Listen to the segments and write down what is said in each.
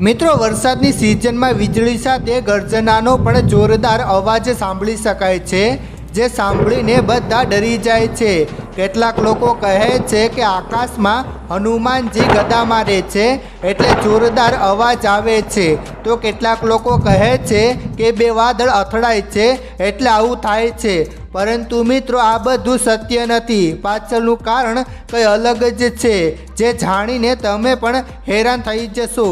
મિત્રો, વરસાદની સિઝનમાં વીજળી સાથે ગર્જનાનો પણ જોરદાર અવાજ સાંભળી શકાય છે, જે સાંભળીને બધા ડરી જાય છે. કેટલાક લોકો કહે છે કે આકાશમાં હનુમાનજી ગદા મારે છે, એટલે જોરદાર અવાજ આવે છે. તો કેટલાક લોકો કહે છે કે બે વાદળ અથડાય છે, એટલે આવું થાય છે. પરંતુ મિત્રો, આ બધું સત્ય નથી. પાછળનું કારણ કંઈ અલગ જ છે, જે જાણીને તમે પણ હેરાન થઈ જશો.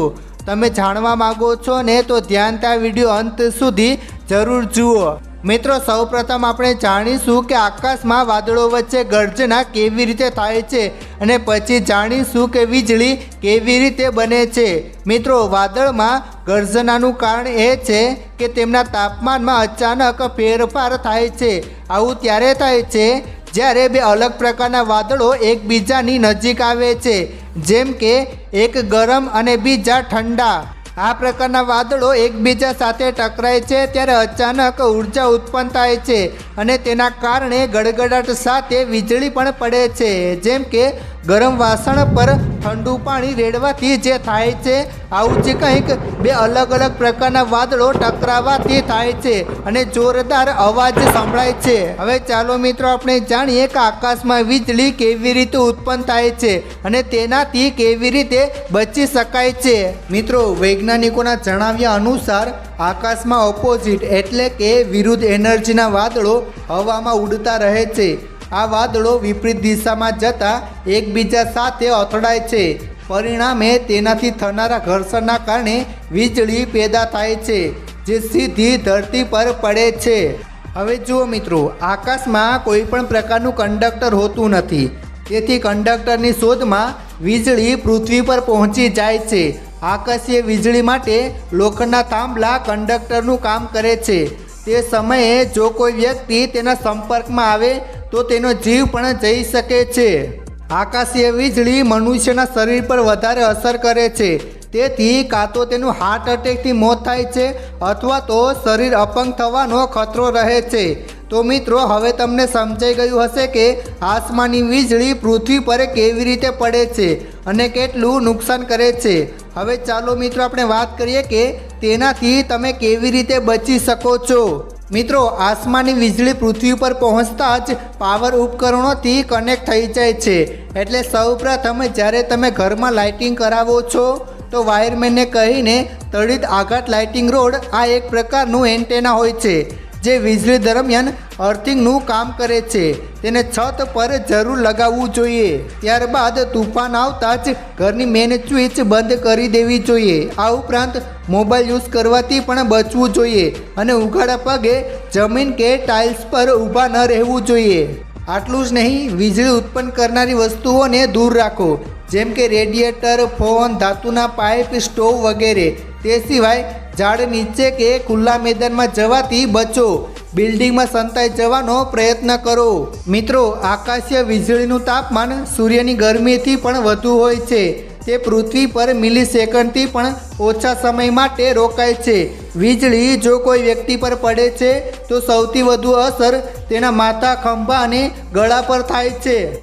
તમે જાણવા માગો છો ને તો ધ્યાન ત્યાં વીડિયો અંત સુધી જરૂર જુઓ. મિત્રો, સૌપ્રથમ આપણે જાણીશું કે આકાશમાં વાદળો વચ્ચે ગર્જના કેવી રીતે થાય છે અને પછી જાણીશું કે વીજળી કેવી રીતે બને છે. મિત્રો, વાદળમાં ગર્જનાનું કારણ એ છે કે તેમના તાપમાનમાં અચાનક ફેરફાર થાય છે. આવું ત્યારે થાય છે જ્યારે બે અલગ પ્રકારના વાદળો એકબીજાની નજીક આવે છે. જેમ કે એક ગરમ અને બીજા ઠંડા. આ પ્રકારના વાદળો એકબીજા સાથે ટકરાય છે ત્યારે અચાનક ઊર્જા ઉત્પન્ન થાય છે અને તેના કારણે ગડગડાટ સાથે વીજળી પણ પડે છે. જેમ કે ગરમ વાસણ પર ઠંડુ પાણી રેડવાથી જે થાય છે, આવું જ કંઈક બે અલગ અલગ પ્રકારના વાદળો ટકરાવાથી થાય છે અને જોરદાર અવાજ સંભળાય છે. હવે ચાલો મિત્રો, આપણે જાણીએ કે આકાશમાં વીજળી કેવી રીતે ઉત્પન્ન થાય છે અને તેનાથી કેવી રીતે બચી શકાય છે. મિત્રો, વૈજ્ઞાનિકોના જણાવ્યા અનુસાર, આકાશમાં ઓપોઝિટ એટલે કે વિરુદ્ધ એનર્જીના વાદળો હવામાં ઉડતા રહે છે. આ વાદળો વિપરીત દિશામાં જતા એકબીજા સાથે અથડાય છે. પરિણામે તેનાથી થનારા ઘર્ષણના કારણે વીજળી પેદા થાય છે, જે સીધી ધરતી પર પડે છે. હવે જુઓ મિત્રો, આકાશમાં કોઈ પણ પ્રકારનું કંડક્ટર હોતું નથી. તેથી કંડક્ટરની શોધમાં વીજળી પૃથ્વી પર પહોંચી જાય છે. આકાશીય વીજળી માટે લોખંડના થાંભલા કંડક્ટરનું કામ કરે છે. તે સમયે જો કોઈ વ્યક્તિ તેના સંપર્કમાં આવે તો તેનો જીવ પણ જઈ શકે છે. આકાશીય વીજળી મનુષ્યના શરીર પર વધારે અસર કરે છે. તેથી કાં તો તેનું હાર્ટ એટેકથી મોત થાય છે, અથવા તો શરીર અપંગ થવાનો ખતરો રહે છે. તો મિત્રો, હવે તમને સમજાઈ ગયું હશે કે આસમાની વીજળી પૃથ્વી પર કેવી રીતે પડે છે અને કેટલું નુકસાન કરે છે. હવે ચાલો મિત્રો, આપણે વાત કરીએ કે તેનાથી તમે કેવી રીતે બચી શકો છો. મિત્રો, આસમાની વીજળી પૃથ્વી પર પહોંચતા જ પાવર ઉપકરણોથી કનેક્ટ થઈ જાય છે. એટલે સૌપ્રથમ જ્યારે તમે ઘરમાં લાઇટિંગ કરાવો છો, તો વાયરમેનને કહીને તડિત આઘાત લાઇટિંગ રોડ આ એક પ્રકારનું એન્ટેના હોય છે. જે વીજળી દરમિયાન અર્થિંગનું કામ કરે છે, તેને છત પર જરૂર લગાવવું જોઈએ. ત્યારબાદ તુફાન આવતા જ ઘરની મેન સ્વિચ બંધ કરી દેવી જોઈએ. આ ઉપરાંત મોબાઈલ યુઝ કરવાથી પણ બચવું જોઈએ અને ઉઘાડા પગે જમીન કે ટાઇલ્સ પર ઊભા ન રહેવું જોઈએ. આટલું જ નહીં, વીજળી ઉત્પન્ન કરનારી વસ્તુઓને દૂર રાખો, જેમ કે રેડિયેટર ફોન ધાતુના પાઇપ સ્ટોવ વગેરે. તે સિવાય ઝાડ નીચે કે ખુલ્લા મેદાનમાં જવાથી બચો. બિલ્ડિંગમાં સંતાઈ જવાનો પ્રયત્ન કરો. મિત્રો, આકાશીય વીજળીનું તાપમાન સૂર્યની ગરમીથી પણ વધુ હોય છે. તે પૃથ્વી પર મિલી સેકન્ડથી પણ ઓછા સમય માટે રોકાય છે. વીજળી જો કોઈ વ્યક્તિ પર પડે છે, તો સૌથી વધુ અસર તેના માથા, ખંભા અને ગળા પર થાય છે.